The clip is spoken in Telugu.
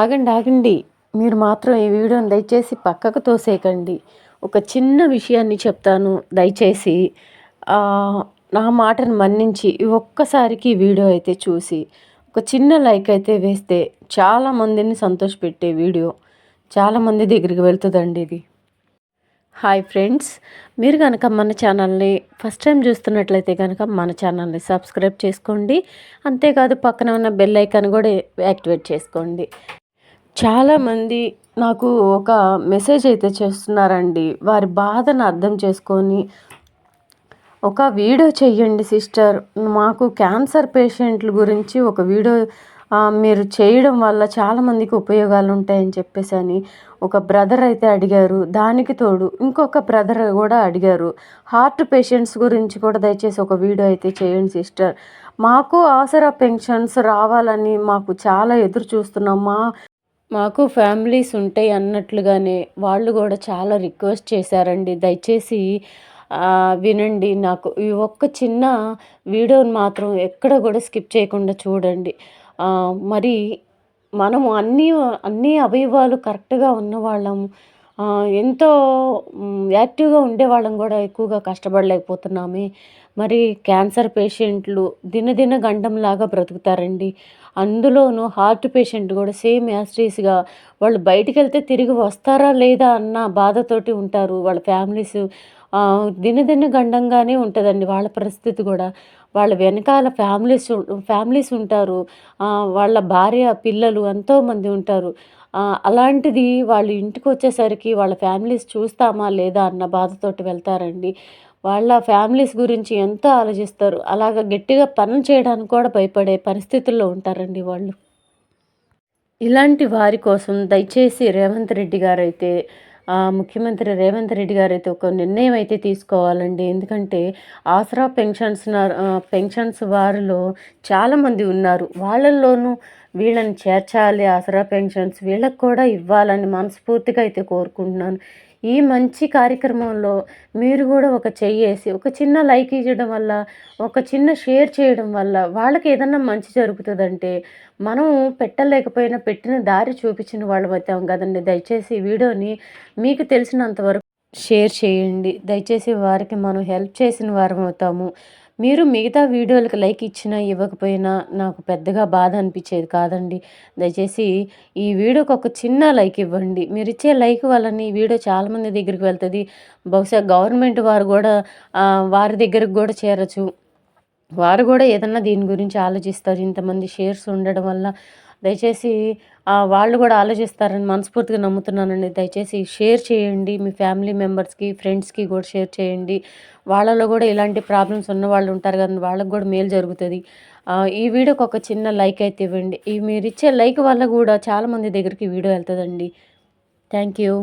ఆగండి ఆగండి. మీరు మాత్రం ఈ వీడియోని దయచేసి పక్కకు తోసేయకండి. ఒక చిన్న విషయాన్ని చెప్తాను దయచేసి. నా మాటను మన్నించి ఒక్కసారికి వీడియో అయితే చూసి ఒక చిన్న లైక్ అయితే వేస్తే చాలా మందిని సంతోషపెట్టే వీడియో. చాలా మంది దగ్గరికి వెళ్తుందండి ఇది. హాయ్ ఫ్రెండ్స్ మీరు కనుక మన ఛానల్ని ఫస్ట్ టైం చూస్తున్నట్లయితే కనుక మన ఛానల్ని సబ్స్క్రైబ్ చేసుకోండి. అంతేకాదు పక్కన ఉన్న బెల్ ఐకాన్ కూడా యాక్టివేట్ చేసుకోండి. చాలామంది నాకు ఒక మెసేజ్ అయితే చేస్తున్నారండి. వారి బాధను అర్థం చేసుకొని ఒక వీడియో చెయ్యండి సిస్టర్. మాకు క్యాన్సర్ పేషెంట్ల గురించి ఒక వీడియో మీరు చేయడం వల్ల చాలామందికి ఉపయోగాలు ఉంటాయని చెప్పేసి అని ఒక బ్రదర్ అయితే అడిగారు. దానికి తోడు ఇంకొక బ్రదర్ కూడా అడిగారు. హార్ట్ పేషెంట్స్ గురించి కూడా దయచేసి ఒక వీడియో అయితే చేయండి సిస్టర్. మాకు ఆసరా పెన్షన్స్ రావాలని మాకు చాలా ఎదురు చూస్తున్నాం. మా మాకు ఫ్యామిలీస్ ఉంటాయి అన్నట్లుగానే వాళ్ళు కూడా చాలా రిక్వెస్ట్ చేశారండి. దయచేసి వినండి. నాకు ఈ ఒక్క చిన్న వీడియోని మాత్రం ఎక్కడ కూడా స్కిప్ చేయకుండా చూడండి. మరి మనము అన్నీ అన్ని అవయవాలు కరెక్ట్గా ఉన్నవాళ్ళం ఎంతో యాక్టివ్గా ఉండేవాళ్ళం కూడా ఎక్కువగా కష్టపడలేకపోతున్నామే. మరి క్యాన్సర్ పేషెంట్లు దినదిన గండంలాగా బ్రతుకుతారండి. అందులోనూ హార్ట్ పేషెంట్ కూడా సేమ్ యాస్ట్రీస్గా వాళ్ళు బయటికి వెళ్తే తిరిగి వస్తారా లేదా అన్న బాధతోటి ఉంటారు. వాళ్ళ ఫ్యామిలీస్ దినదిన గండంగానే ఉంటుందండి వాళ్ళ పరిస్థితి కూడా. వాళ్ళ వెనకాల ఫ్యామిలీస్ ఫ్యామిలీస్ ఉంటారు. వాళ్ళ భార్య పిల్లలు ఎంతోమంది ఉంటారు. అలాంటిది వాళ్ళు ఇంటికి వచ్చేసరికి వాళ్ళ ఫ్యామిలీస్ చూస్తామా లేదా అన్న బాధతోటి వెళ్తారండి. వాళ్ళ ఫ్యామిలీస్ గురించి ఎంతో ఆలోచిస్తారు? అలాగ గట్టిగా పనులు చేయడానికి కూడా భయపడే పరిస్థితుల్లో ఉంటారండి వాళ్ళు. ఇలాంటి వారి కోసం దయచేసి రేవంత్ రెడ్డి గారైతే ముఖ్యమంత్రి రేవంత్ రెడ్డి గారైతే ఒక నిర్ణయం అయితే తీసుకోవాలండి. ఎందుకంటే ఆసరా పెన్షన్స్ పెన్షన్స్ వారిలో చాలామంది ఉన్నారు. వాళ్ళల్లోనూ వీళ్ళని చేర్చాలి ఆసరా పెన్షన్స్ వీళ్ళకి కూడా ఇవ్వాలని మనస్ఫూర్తిగా అయితే కోరుకుంటున్నాను. ఈ మంచి కార్యక్రమంలో మీరు కూడా ఒక చెయ్యేసి ఒక చిన్న లైక్ ఇవ్వడం వల్ల ఒక చిన్న షేర్ చేయడం వల్ల వాళ్ళకి ఏదన్నా మంచి జరుగుతుందంటే మనం పెట్టలేకపోయినా పెట్టిన దారి చూపించిన వాళ్ళం అవుతాం కదండి. దయచేసి వీడియోని మీకు తెలిసినంత వరకు షేర్ చేయండి. దయచేసి వారికి మనం హెల్ప్ చేసిన వారం అవుతాము. మీరు మిగతా వీడియోలకు లైక్ ఇచ్చినా ఇవ్వకపోయినా నాకు పెద్దగా బాధ అనిపించేది కాదండి. దయచేసి ఈ వీడియోకి ఒక చిన్న లైక్ ఇవ్వండి. మీరు ఇచ్చే లైక్ వలన ఈ వీడియో చాలామంది దగ్గరికి వెళ్తుంది. బహుశా గవర్నమెంట్ వారు కూడా వారి దగ్గరికి కూడా చేరచ్చు. వారు కూడా ఏదన్నా దీని గురించి ఆలోచిస్తారు. ఇంతమంది షేర్స్ ఉండడం వల్ల దయచేసి వాళ్ళు కూడా ఆలోచిస్తారని మనస్ఫూర్తిగా నమ్ముతున్నానండి. దయచేసి షేర్ చేయండి మీ ఫ్యామిలీ మెంబర్స్కి ఫ్రెండ్స్కి కూడా షేర్ చేయండి. వాళ్ళలో కూడా ఇలాంటి ప్రాబ్లమ్స్ ఉన్న వాళ్ళు ఉంటారు కదా వాళ్ళకి కూడా మేలు జరుగుతుంది. ఈ వీడియోకి ఒక చిన్న లైక్ అయితే ఇవ్వండి. ఈ మీరు ఇచ్చే లైక్ వల్ల కూడా చాలామంది దగ్గరికి వీడియో వెళ్తుందండి. Thank you.